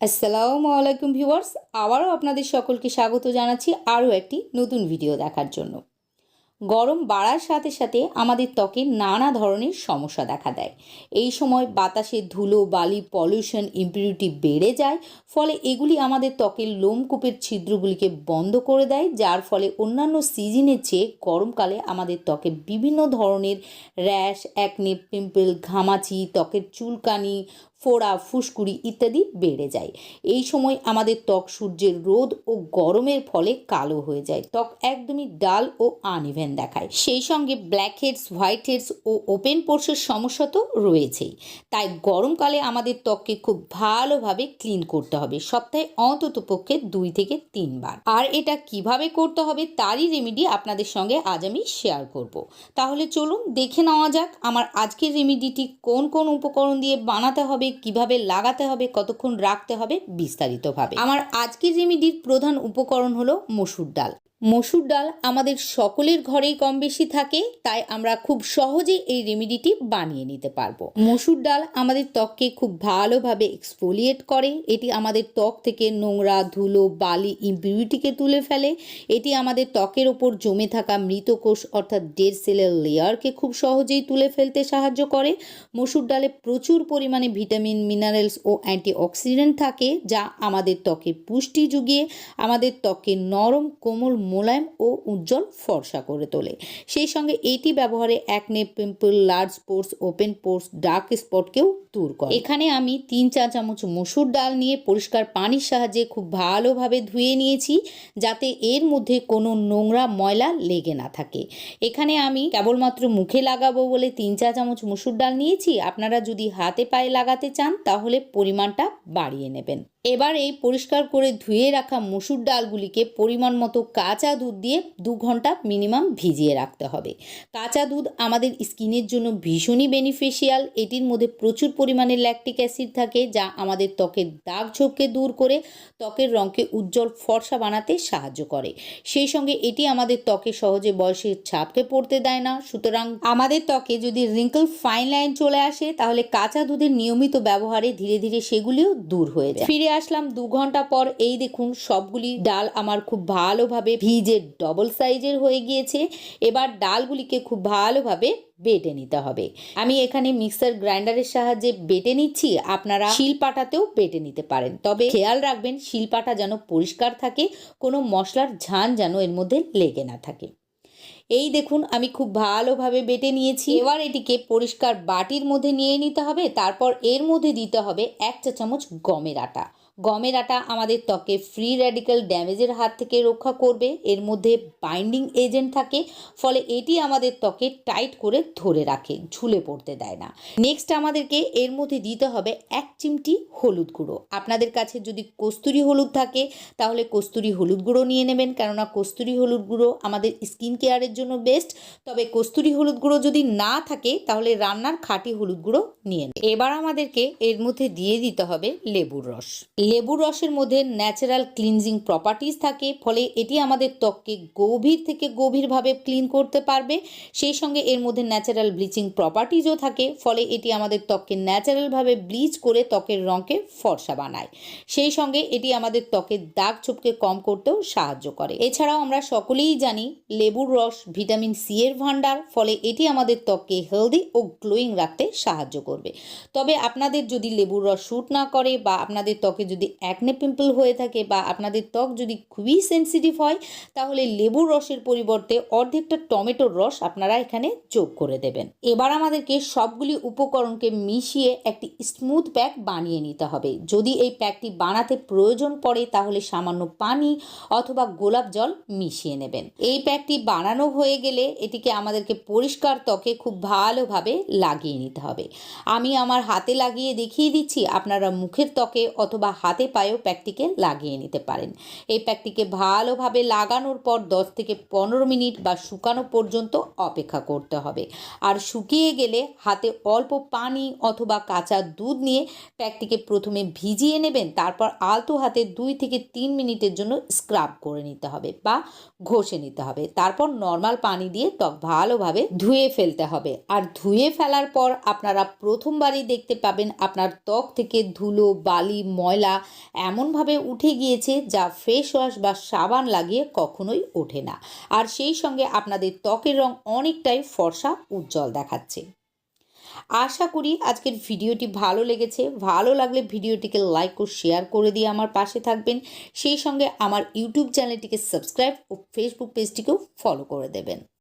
আসসালামু আলাইকুম ভিউয়ার্স, আবারও আপনাদের সকলকে স্বাগত জানাচ্ছি আরও একটি নতুন ভিডিও দেখার জন্য। গরম বাড়ার সাথে সাথে আমাদের ত্বকে নানা ধরনের সমস্যা দেখা দেয়। এই সময় বাতাসে ধুলো, বালি, পলিউশন, ইম্পিউরিটি বেড়ে যায়, ফলে এগুলি আমাদের ত্বকের লোমকূপের ছিদ্রগুলিকে বন্ধ করে দেয়, যার ফলে অন্যান্য সিজনের চেয়ে গরমকালে আমাদের ত্বকে বিভিন্ন ধরনের র্যাশ, অ্যাকনে, পিম্পল, ঘামাচি, ত্বকের চুলকানি ফোড়া, ফুসকুড়ি ইত্যাদি বেড়ে যায়। এই সময় আমাদের ত্বক সূর্যের রোদ ও গরমের ফলে কালো হয়ে যায়। ত্বক একদমই ডাল ও আনইভেন দেখায়। সেই সঙ্গে ব্ল্যাক হেডস, হোয়াইট হেডস ও ওপেন পোর্সের সমস্যা তো রয়েছেই। তাই গরমকালে আমাদের ত্বককে খুব ভালোভাবে ক্লিন করতে হবে। সপ্তাহে অন্তত পক্ষে দুই থেকে তিনবার। আর এটা কীভাবে করতে হবে তারই রেমেডি আপনাদের সঙ্গে আজ আমি শেয়ার করব। তাহলে চলুন দেখে নেওয়া যাক আমার আজকের রেমেডিটি কোন কোন উপকরণ দিয়ে বানাতে হবে কীভাবে লাগাতে হবে, কতক্ষণ রাখতে হবে বিস্তারিতভাবে। আমার আজকের রেমিডির প্রধান উপকরণ হলো মসুর ডাল। মসুর ডাল আমাদের সকলের ঘরেই কম বেশি থাকে, তাই আমরা খুব সহজেই এই রেমেডিটি বানিয়ে নিতে পারব। মসুর ডাল আমাদের ত্বককে খুব ভালোভাবে এক্সফোলিয়েট করে, এটি আমাদের ত্বক থেকে নোংরা, ধুলো, বালি ইম্পিউরিটিকে তুলে ফেলে, এটি আমাদের ত্বকের ওপর জমে থাকা মৃত কোষ অর্থাৎ ডেড সেলের লেয়ারকে খুব সহজেই তুলে ফেলতে সাহায্য করে। মসুর ডালে প্রচুর পরিমাণে ভিটামিন মিনারেলস ও অ্যান্টিঅক্সিডেন্ট থাকে, যা আমাদের ত্বকে পুষ্টি জুগিয়ে আমাদের ত্বকে নরম, কোমল মোলায়েম ও উজ্জ্বল ফর্সা করে তোলে। সেই সঙ্গে এটি ব্যবহারে acne pimple large pores open pores dark স্পটকেও দূর করে। এখানে আমি তিন চা চামচ মসুর ডাল নিয়ে পরিষ্কার পানির সাহায্যে খুব ভালোভাবে ধুয়ে নিয়েছি, যাতে এর মধ্যে কোনো নোংরা ময়লা লেগে না থাকে। এখানে আমি কেবলমাত্র মুখে লাগাবো বলে তিন চা চামচ মসুর ডাল নিয়েছি। আপনারা যদি হাতে পায়ে লাগাতে চান, তাহলে পরিমাণটা বাড়িয়ে নেবেন। এবার এই পরিষ্কার করে ধুয়ে রাখা মসুর ডালগুলিকে পরিমাণ মতো কাঁচা দুধ দিয়ে দু ঘণ্টা মিনিমাম ভিজিয়ে রাখতে হবে। কাঁচা দুধ আমাদের স্কিনের জন্য ভীষণই বেনিফিশিয়াল এটির মধ্যে প্রচুর পরিমাণে ল্যাকটিক অ্যাসিড থাকে, যা আমাদের ত্বকের দাগ ঝোপকে দূর করে, ত্বকের রঙকে উজ্জ্বল ফর্সা বানাতে সাহায্য করে। সেই সঙ্গে এটি আমাদের ত্বকে সহজে বয়সের ছাপকে পড়তে দেয় না। সুতরাং আমাদের ত্বকে যদি রিঙ্কল ফাইন লাইন চলে আসে, তাহলে কাঁচা দুধের নিয়মিত ব্যবহারে ধীরে ধীরে সেগুলিও দূর হয়ে যায়। ফিরে আসলাম দু ঘণ্টা পর। এই দেখুন, সবগুলি ডাল আমার খুব ভালোভাবে ভিজে ডবল সাইজের হয়ে গিয়েছে। এবার ডালগুলিকে খুব ভালোভাবে বেটে নিতে হবে। আমি এখানে মিক্সার গ্রাইন্ডারের সাহায্যে বেটে নিচ্ছি। আপনারা শিলপাটাতেও বেটে নিতে পারেন। তবে খেয়াল রাখবেন শিলপাটা যেন পরিষ্কার থাকে, কোনো মশলার ঝান যেন এর মধ্যে লেগে না থাকে। এই দেখুন, আমি খুব ভালোভাবে বেটে নিয়েছি। এবার এটিকে পরিষ্কার বাটির মধ্যে নিয়ে নিতে হবে। তারপর এর মধ্যে দিতে হবে এক চা চামচ গমের আটা। গমের আটা আমাদের ত্বকে ফ্রি র্যাডিক্যাল ড্যামেজের হাত থেকে রক্ষা করবে। এর মধ্যে বাইন্ডিং এজেন্ট থাকে, ফলে এটি আমাদের ত্বকে টাইট করে ধরে রাখে, ঝুলে পড়তে দেয় না। নেক্সট আমাদেরকে এর মধ্যে দিতে হবে এক চিমটি হলুদ গুঁড়ো। আপনাদের কাছে যদি কস্তুরি হলুদ থাকে, তাহলে কস্তুরি হলুদ গুঁড়ো নিয়ে নেবেন, কেননা কস্তুরি হলুদ গুঁড়ো আমাদের স্কিন কেয়ারের জন্য বেস্ট তবে কস্তুরি হলুদ গুঁড়ো যদি না থাকে, তাহলে রান্নার খাঁটি হলুদ গুঁড়ো নিয়ে নেবেন। এবার আমাদেরকে এর মধ্যে দিয়ে দিতে হবে লেবুর রস। লেবুর রসের মধ্যে ন্যাচারাল ক্লিনজিং প্রপার্টিস থাকে, ফলে এটি আমাদের ত্বককে গভীর থেকে গভীরভাবে ক্লিন করতে পারবে। সেই সঙ্গে এর মধ্যে ন্যাচারাল ব্লিচিং প্রপার্টিজও থাকে, ফলে এটি আমাদের ত্বককে ন্যাচারালভাবে ব্লিচ করে ত্বকের রঙকে ফর্সা বানায়। সেই সঙ্গে এটি আমাদের ত্বকের দাগ ছোপকে কম করতেও সাহায্য করে। এছাড়াও আমরা সকলেই জানি, লেবুর রস ভিটামিন সি এর ভাণ্ডার, ফলে এটি আমাদের ত্বককে হেলদি ও গ্লোয়িং রাখতে সাহায্য করবে। তবে আপনাদের যদি লেবুর রস শ্যুট না করে বা আপনাদের ত্বকে যদি অ্যাকনে পিম্পল হয়ে থাকে বা আপনাদের ত্বক যদি খুবই সেন্সিটিভ হয়, তাহলে লেবুর রসের পরিবর্তে অর্ধেকটা টমেটোর রস আপনারা এখানে যোগ করে দেবেন। এবার আমাদেরকে সবগুলি উপকরণকে মিশিয়ে একটি স্মুথ প্যাক বানিয়ে নিতে হবে। যদি এই প্যাকটি বানাতে প্রয়োজন পড়ে, তাহলে সামান্য পানি অথবা গোলাপ জল মিশিয়ে নেবেন। এই প্যাকটি বানানো হয়ে গেলে এটিকে আমাদেরকে পরিষ্কার ত্বকে খুব ভালোভাবে লাগিয়ে নিতে হবে। আমি আমার হাতে লাগিয়ে দেখিয়ে দিচ্ছি, আপনারা মুখের ত্বকে অথবা হাতে পায়েও প্যাকটিকে লাগিয়ে নিতে পারেন। এই প্যাকটিকে ভালোভাবে লাগানোর পর দশ থেকে পনেরো মিনিট বা শুকানো পর্যন্ত অপেক্ষা করতে হবে। আর শুকিয়ে গেলে হাতে অল্প পানি অথবা কাঁচা দুধ নিয়ে প্যাকটিকে প্রথমে ভিজিয়ে নেবেন, তারপর আলতো হাতে দুই থেকে তিন মিনিটের জন্য স্ক্রাব করে নিতে হবে বা ঘষে নিতে হবে। তারপর নর্মাল পানি দিয়ে ত্বক ভালোভাবে ধুয়ে ফেলতে হবে। আর ধুয়ে ফেলার পর আপনারা প্রথমবারই দেখতে পাবেন আপনার ত্বক থেকে ধুলো, বালি, ময়লা ময়লা এমনভাবে উঠে গিয়েছে যা ফেস ওয়াশ বা সাবান লাগিয়ে কখনোই ওঠে না। আর সেই সঙ্গে আপনাদের ত্বকের রং অনেকটাই ফর্সা, উজ্জ্বল দেখাচ্ছে। আশা করি আজকের ভিডিওটি ভালো লেগেছে। ভালো লাগলে ভিডিওটিকে লাইক ও শেয়ার করে দিয়ে আমার পাশে থাকবেন। সেই সঙ্গে আমার ইউটিউব চ্যানেলটিকে সাবস্ক্রাইব ও ফেসবুক পেজটিকেও ফলো করে দেবেন।